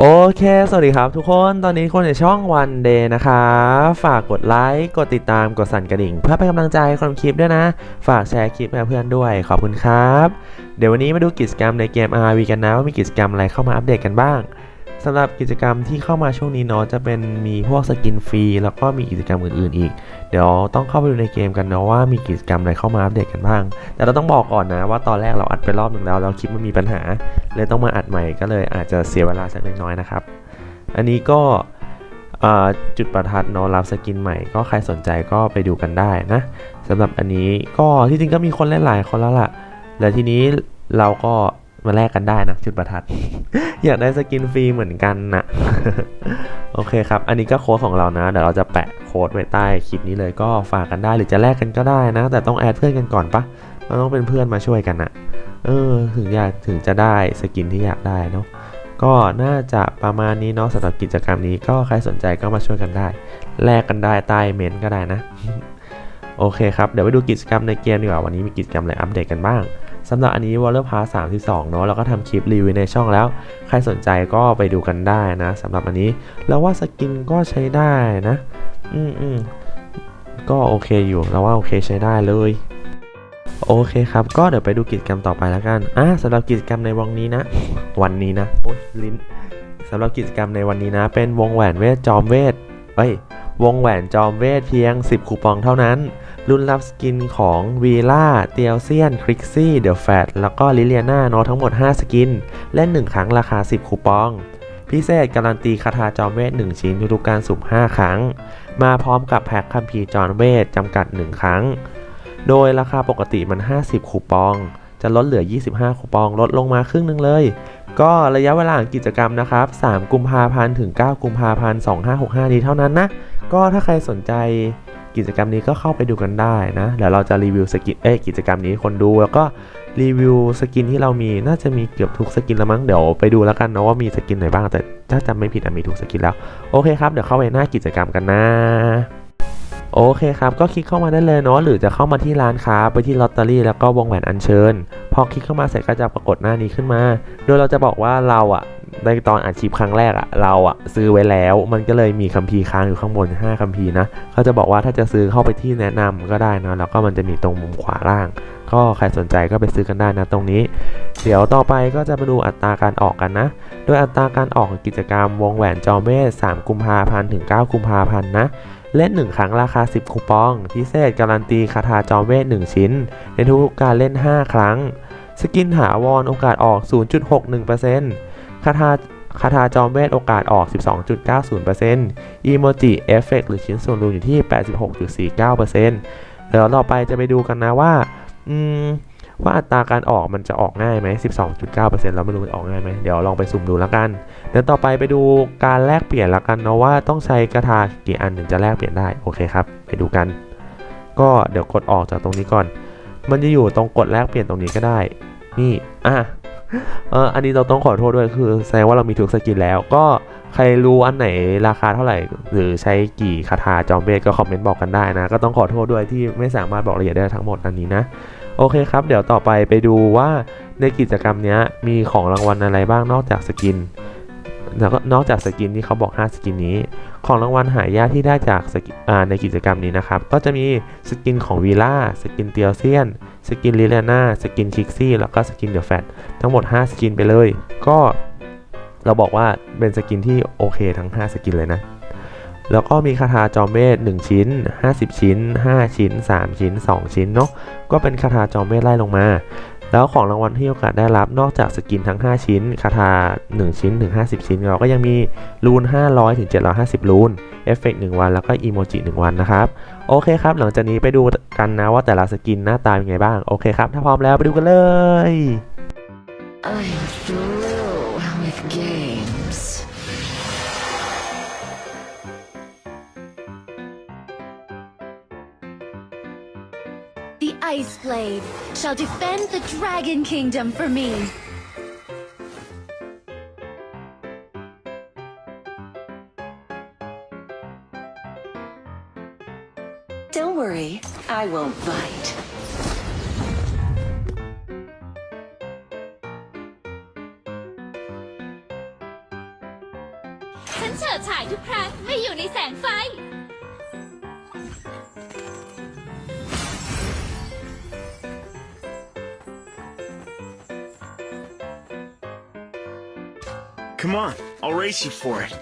โอเค สวัสดีครับทุกคน ตอนนี้คนในช่องวันเดย์นะคะ ฝากกดไลค์ กดติดตาม กดสั่นกระดิ่ง เพื่อเป็นกำลังใจคนทำคลิปด้วยนะ ฝากแชร์คลิปให้เพื่อนด้วย ขอบคุณครับ เดี๋ยววันนี้มาดูกิจกรรมในเกม RV กันนะ ว่ามีกิจกรรมอะไรเข้ามาอัปเดตกันบ้าง สำหรับกิจกรรมที่เข้ามาช่วงนี้เนาะจะเป็นมีพวกสกินฟรีแล้วก็มีกิจกรรมอื่นๆอีก เดี๋ยวต้องเข้าไปดูในเกมกันเนาะว่ามีกิจกรรมอะไรเข้ามาอัปเดตกันบ้าง แต่เราต้องบอกก่อนนะว่าตอนแรกเราอัดไปรอบหนึ่งแล้วแล้วคลิปมันมีปัญหา เลยต้องมาอัดใหม่ก็เลยอาจจะเสียเวลาสักเล็กน้อยนะครับ อันนี้ก็จุดประทัดเนาะรับสกินใหม่ก็ใครสนใจก็ไปดูกันได้นะสำหรับอันนี้ก็ที่จริงก็มีคนเล่นหลายคนแล้วล่ะแล้วทีนี้เราก็ มาแลกกันได้นะจุดประทัด อยากได้สกินฟรีเหมือนกันนะโอเคครับ อันนี้ก็โค้ดของเรานะ เดี๋ยวเราจะแปะโค้ดไว้ใต้คลิปนี้เลยก็ฝากกันได้หรือจะแลกกันก็ได้นะ แต่ต้องแอดเพื่อนกันก่อนปะเราต้องเป็นเพื่อนมาช่วยกันนะเออ ถึงอยากถึงจะได้สกินที่อยากได้เนาะก็น่าจะประมาณนี้เนาะสำหรับกิจกรรมนี้ก็ใครสนใจก็มาช่วยกันได้ แลกกันได้ใต้เมนก็ได้นะ โอเคครับ เดี๋ยวไปดูกิจกรรมในเกมดีกว่า วันนี้มีกิจกรรมอะไรอัปเดตกันบ้าง สำหรับอันนี้ Water Pass 32 เนาะเราก็ทำคลิปรีวิวในช่องแล้ว ใครสนใจก็ไปดูกันได้นะสำหรับอันนี้แล้วว่าสกินก็ใช้ได้นะ อืมอืมก็โอเคอยู่เราว่าโอเคใช้ได้เลยโอเคครับ ก็เดี๋ยวไปดูกิจกรรมต่อไปแล้วกันอะสำหรับกิจกรรมในวันนี้นะ วันนี้นะโอ๊ยลิ้นสำหรับกิจกรรมในวันนี้นะ เป็นวงแหวนเวทจอมเวทเอ้ยวงแหวนจอมเวทเพียง 10 คูปองเท่านั้น รุ่นรับสกินของวีล่าเตียวเซียนคริกซี่เดอะแฟตแล้วก็ลิเลียนาเนาะทั้งหมด 5 สกินเล่น1ครั้งราคา 10 คูปอง พิเศษการันตีคาถาจอมเวท 1 ชิ้นทุกการสุ่ม 5 ครั้ง มาพร้อมกับแพ็คคัมภีร์จอมเวทจำกัด 1 ครั้ง โดยราคาปกติมัน 50 คูปอง จะลดเหลือ 25 คูปองลดลงมาครึ่งหนึงเลยก็ระยะเวลาของกิจกรรมนะครับ 3 กุมภาพันธ์ ถึง 9 กุมภาพันธ์ 2565 นี้เท่านั้นนะ ก็ถ้าใครสนใจ กิจกรรมนี้ก็เข้าไปดูกันได้นะเดี๋ยวเราจะรีวิวสกินเอ้กิจกรรมนี้คนดูแล้วก็รีวิวสกินที่เรามีน่าจะมีเกือบทุกสกินแล้วมั้งเดี๋ยวไปดูแล้วกันนะว่ามีสกินไหนบ้างแต่ถ้าจำไม่ผิดอะมีทุกสกินแล้วโอเคครับเดี๋ยวเข้าไปหน้ากิจกรรมกันนะ โอเคครับ ก็คลิกเข้ามาได้เลยเนาะหรือจะเข้ามาที่ร้านค้าไปที่ลอตเตอรี่แล้วก็วงแหวนอัญเชิญ พอคลิกเข้ามาเสร็จก็จะปรากฏหน้านี้ขึ้นมา โดยเราจะบอกว่าเราอะในตอนอัดคลิปครั้งแรกอะเราอะซื้อไว้แล้ว มันก็เลยมีคัมภีร์ค้างอยู่ข้างบน 5คัมภีร์นะเขาจะบอกว่าถ้าจะซื้อเข้าไปที่แนะนำก็ได้นะแล้วก็มันจะมีตรงมุมขวาล่าง ก็ใครสนใจก็ไปซื้อกันได้นะตรงนี้ เดี๋ยวต่อไปก็จะมาดูอัตราการออกกันนะ โดยอัตราการออกของกิจกรรมวงแหวนจอมเวท3กุมภาพันธ์ถึง 9 กุมภาพันธ์นะ เล่น 1 ครั้งราคา 10 คูปอง พิเศษการันตีคาถาจอมเวท 1 ชิ้น ในทุกการเล่น 5 ครั้ง สกินถาวรโอกาสออก 0.61%คาถาคาถาจอมเวทโอกาสออก 12.90%อีโมจิเอฟเฟกหรือชิ้นส่วนรวมอยู่ที่ 86.49%เดี๋ยวต่อไปจะไปดูกันนะว่า อืม ว่าอัตราการออกมันจะออกง่ายไหม 12.9%เราไม่รู้มันออกง่ายไหมเดี๋ยวลองไปสุ่มดูแล้วกัน เดี๋ยวต่อไปไปดูการแลกเปลี่ยนแล้วกันเนาะว่าต้องใช้กระทากี่อันถึงจะแลกเปลี่ยนได้โอเคครับ ไปดูกัน ก็เดี๋ยวกดออกจากตรงนี้ก่อน มันจะอยู่ตรงกดแลกเปลี่ยนตรงนี้ก็ได้ นี่อะเอออันนี้เราต้องขอโทษด้วยคือแสดงว่าเรามีทุกสกินแล้ว ก็ใครรู้อันไหนราคาเท่าไหร่ หรือใช้กี่คาถาจอมเบสก็คอมเมนต์บอกกันได้นะ ก็ต้องขอโทษด้วยที่ไม่สามารถบอกรายละเอียดได้ทั้งหมดอันนี้นะ โอเคครับ เดี๋ยวต่อไปไปดูว่าในกิจกรรมนี้มีของรางวัลอะไรบ้างนอกจากสกินแล้วก็นอกจากสกินที่เขาบอก 5 สกินนี้ ของรางวัลหายากที่ได้จากในกิจกรรมนี้นะครับ ก็จะมีสกินของวีล่าสกินเตียวเซียน สกินลิเลนาสกินคิกซี่ แล้วก็สกินเดอะแฟตทั้งหมด 5 สกินไปเลย ก็เราบอกว่าเป็นสกินที่โอเคทั้ง 5 สกินเลยนะ แล้วก็มีคาถาจอมเวท1ชิ้น 50 ชิ้น 5 ชิ้น 3 ชิ้น 2 ชิ้นเนาะก็เป็นคาถาจอมเวทไล่ลงมา แล้วของรางวัลที่โอกาสได้รับนอกจากสกินทั้ง 5 ชิ้นคาถา1 ชิ้นถึง50 ชิ้น เราก็ยังมีรูน 500ถึง750 รูนเอฟเฟกต์1วันแล้วก็อีโมจิ1วันนะครับโอเคครับ หลังจากนี้ไปดูกันนะว่าแต่ละสกินหน้าตาเป็นไงบ้างโอเคครับ ถ้าพร้อมแล้วไปดูกันเลย I'm through with game. Ice Blade shall defend the Dragon Kingdom for me. Don't worry, I won't bite. Come on, I'll race you for it.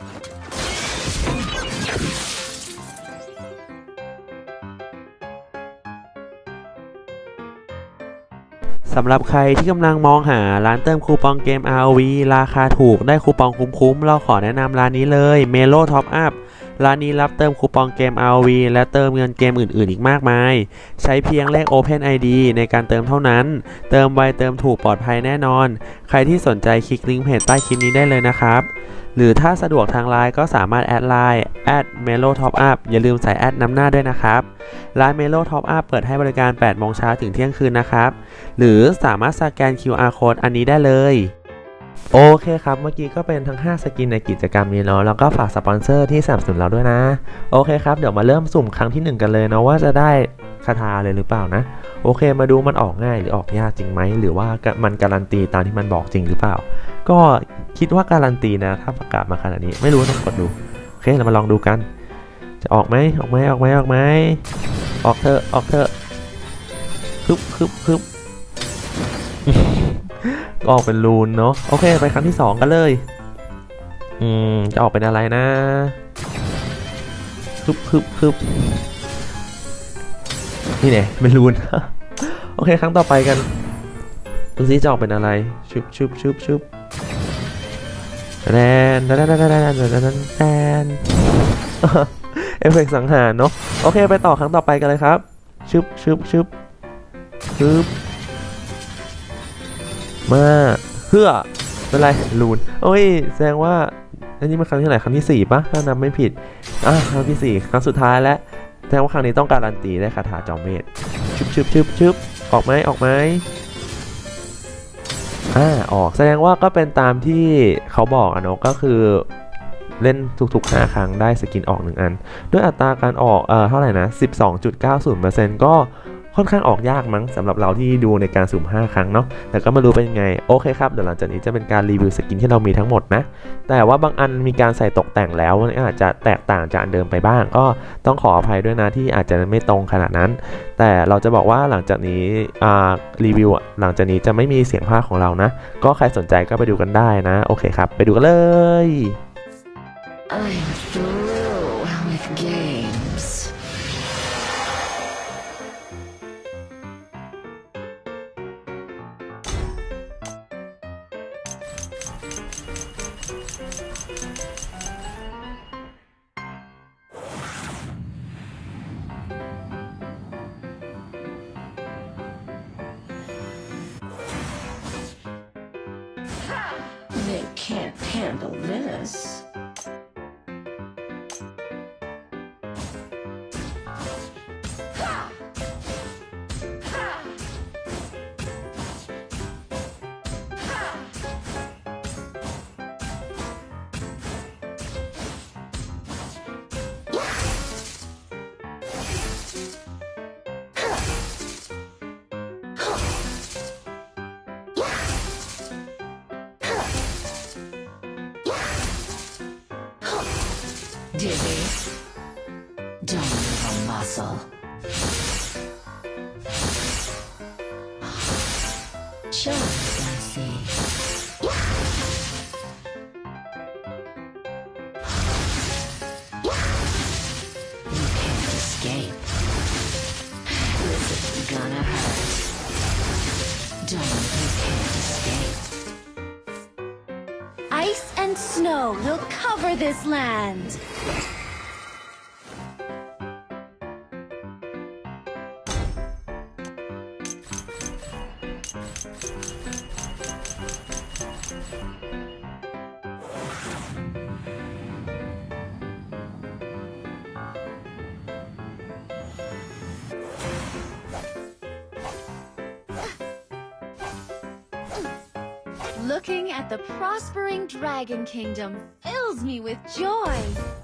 สำหรับใครที่กำลังมองหาร้านเติมคูปองเกม ROV ราคาถูกได้คูปองคุ้มๆ เราขอแนะนำร้านนี้เลย Melo Top Up ร้านนี้รับเติมคูปองเกม Rv และเติมเงินเกมอื่นๆ อีกมากมาย ใช้เพียงเลข Open ID ในการเติมเท่านั้น เติมไวเติมถูกปลอดภัยแน่นอน ใครที่สนใจคลิกลิงก์เพจใต้คลิปนี้ได้เลยนะครับ หรือถ้าสะดวกทางไลน์ก็สามารถแอดไลน์ @melo top up อย่าลืมใส่แอดน้ำหน้าด้วยนะครับ ร้าน Melo Top Up เปิดให้บริการ8โมงเช้าถึงเที่ยงคืนนะครับ หรือสามารถสแกน QR code อันนี้ได้เลย โอเคครับ เมื่อกี้ก็เป็นทั้ง 5 สกินในกิจกรรมนี้เนาะ แล้วก็ฝากสปอนเซอร์ที่สนับสนุนเราด้วยนะ โอเคครับ เดี๋ยวมาเริ่มสุ่มครั้งที่ 1 กันเลยเนาะว่าจะได้คาถาเลยหรือเปล่านะ โอเค มาดูมันออกง่ายหรือออกยากจริงไหม หรือว่ามันการันตีตามที่มันบอกจริงหรือเปล่า ก็คิดว่าการันตีนะ ถ้าประกาศมาขนาดนี้ ไม่รู้ต้องกดดู โอเค เรามาลองดูกัน จะออกไหมออกไหมออกไหมออกไหมออกเถอะ ออกเถอะฮึบฮึบฮึบ ก็ออกเป็นรูนเนาะโอเค ไปครั้งที่สองกันเลย อืม จะออกเป็นอะไรนะคึบคึบคึบนี่เนี่ยเป็นรูน โอเค ครั้งต่อไปกัน ดูซิจะออกเป็นอะไร ชุบชุบชุบชุบแดนแดนแดนแดนแดนแดนเอฟเฟกสังหารเนาะ โอเค ไปต่อครั้งต่อไปกันเลยครับชุบชุบชุบชึบ มาเพื่อเป็นไรลูนโอ้ย แสดงว่า อันนี้มันครั้งที่ไหนครั้งที่สี่ปะถ้านับไม่ผิด อะครั้งที่สี่ครั้งสุดท้ายแล้วแสดงว่าครั้งนี้ต้องการันตีได้คาถาจอมเมธชึบชึบชึบชึบออกไหมออกไหมอ่าออกแสดงว่าก็เป็นตามที่เขาบอกอะเนาะก็คือเล่นทุกๆ 5 ครั้งได้สกินออก 1 อัน ด้วยอัตราการออกเอ่อเท่าไหร่นะ 12.90%ก็ ค่อนข้างออกยากมั้งสำหรับเราที่ดูในการสุ่ม 5 ครั้งเนาะแต่ก็ไม่รู้เป็นยังไง โอเคครับ เดี๋ยวหลังจากนี้จะเป็นการรีวิวสกินที่เรามีทั้งหมดนะ แต่ว่าบางอันมีการใส่ตกแต่งแล้วมันอาจจะแตกต่างจากอันเดิมไปบ้าง ก็ต้องขออภัยด้วยนะที่อาจจะไม่ตรงขนาดนั้น แต่เราจะบอกว่าหลังจากนี้อ่ารีวิวหลังจากนี้จะไม่มีเสียงภาคของเรานะ ก็ใครสนใจก็ไปดูกันได้นะ โอเคครับ ไปดูกันเลย I'm through with game. Can't handle this. Dizzy. Don't move a muscle. Just this land. Looking at the prospering Dragon Kingdom fills me with joy.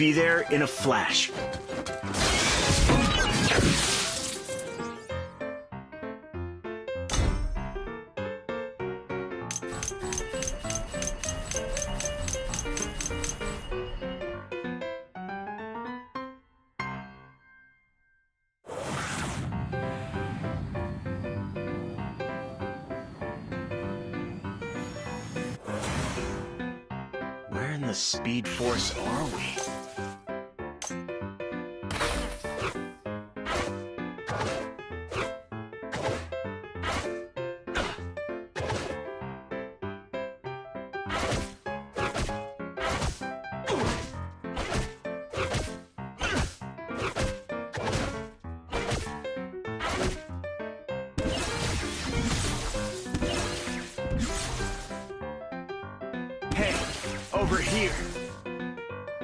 be there in a flash. Where in the Speed Force are we?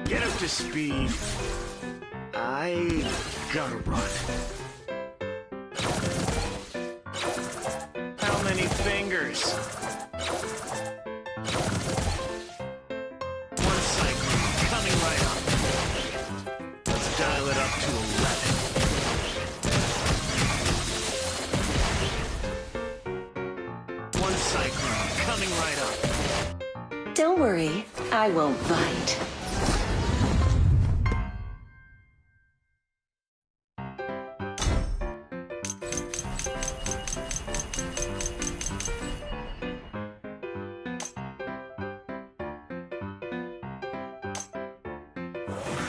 Get up to speed. I gotta run. How many fingers?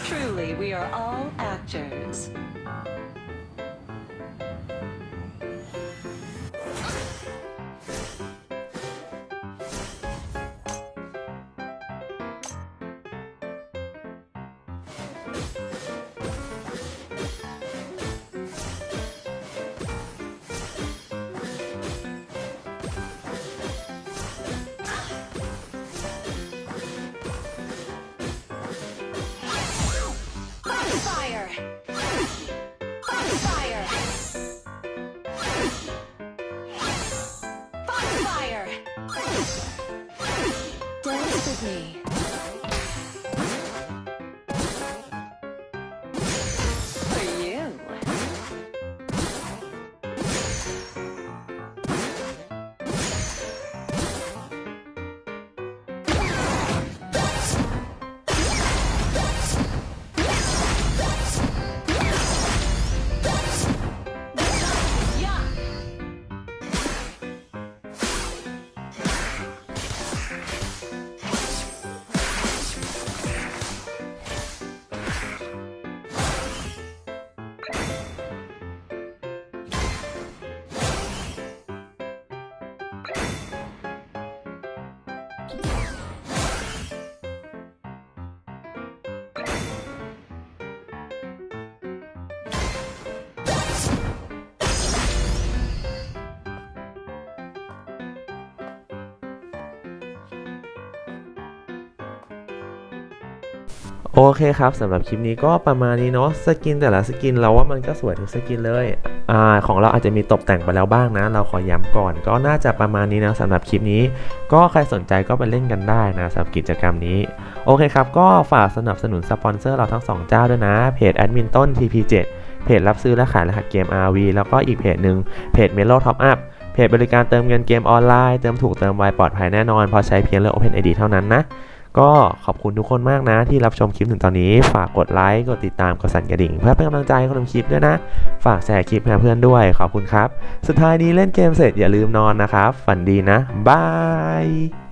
Truly, we are all actors. โอเคครับสำหรับคลิปนี้ก็ประมาณนี้เนาะสกินแต่ละสกินเราว่ามันก็สวยทุกสกินเลยอ่าของเราอาจจะมีตกแต่งไปแล้วบ้างนะ เราขอย้ำก่อนก็น่าจะประมาณนี้นะสำหรับคลิปนี้ ก็ใครสนใจก็ไปเล่นกันได้นะสำหรับกิจกรรมนี้ โอเคครับ ก็ฝากสนับสนุนสปอนเซอร์เราทั้งสองเจ้าด้วยนะ เพจแอดมินต้น TP7 เพจรับซื้อและขายรหัสเกม RV แล้วก็อีกเพจหนึ่งเพจ Melo Top Up เพจบริการเติมเงินเกมออนไลน์เติมถูกเติมไวปลอดภัยแน่นอนพอใช้เพียงเลือก OpenID เท่านั้นนะ ก็ขอบคุณทุกคนมากนะ ที่รับชมคลิปถึงตอนนี้ ฝากกดไลค์ กดติดตาม กดสั่นกระดิ่ง เพื่อเป็นกำลังใจให้คนทำคลิปด้วยนะ ฝากแชร์คลิปให้เพื่อนด้วย ขอบคุณครับ สุดท้ายนี้เล่นเกมเสร็จอย่าลืมนอนนะครับ ฝันดีนะ บาย